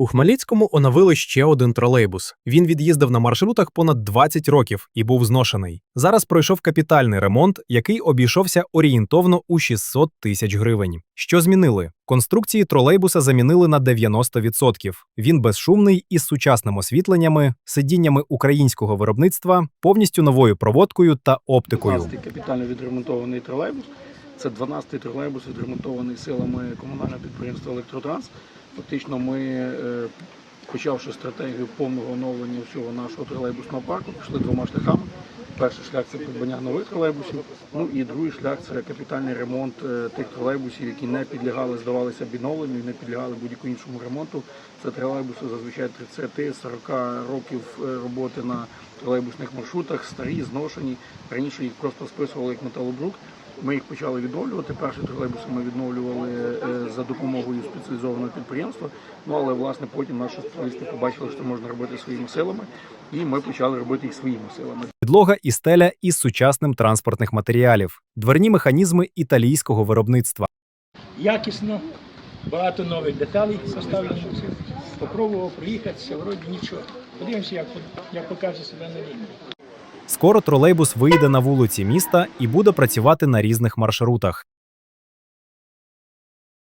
У Хмельницькому оновили ще один тролейбус. Він від'їздив на маршрутах понад 20 років і був зношений. Зараз пройшов капітальний ремонт, який обійшовся орієнтовно у 600 тисяч гривень. Що змінили? Конструкції тролейбуса замінили на 90%. Він безшумний із сучасними освітленнями, сидіннями українського виробництва, повністю новою проводкою та оптикою. 12-й капітально відремонтований тролейбус. Це 12-й тролейбус, відремонтований силами комунального підприємства Електротранс. Фактично, ми, е, почавши стратегію повного оновлення всього нашого тролейбусного парку, пішли двома шляхами. Перший шлях це придбання нових тролейбусів. Ну і другий шлях це капітальний ремонт е, тих тролейбусів, які не підлягали, здавалися відновленню не підлягали будь-якому іншому ремонту. Це тролейбуси зазвичай 30-40 років е, роботи на тролейбусних маршрутах, старі, зношені. Раніше їх просто списували як металобрук. Ми їх почали відновлювати. Перші тролейбуси ми відновлювали е, за допомогою спеціалізованого підприємства. Ну але власне потім наші спеціалісти побачили, що можна робити своїми силами, і ми почали робити їх своїми силами. Підлога і стеля із сучасним транспортних матеріалів, дверні механізми італійського виробництва. якісно, багато нових деталей поставлено. Попробував проїхатися, вроді нічого. Подивимося, як, як покаже себе на лінії. Скоро тролейбус вийде на вулиці міста і буде працювати на різних маршрутах.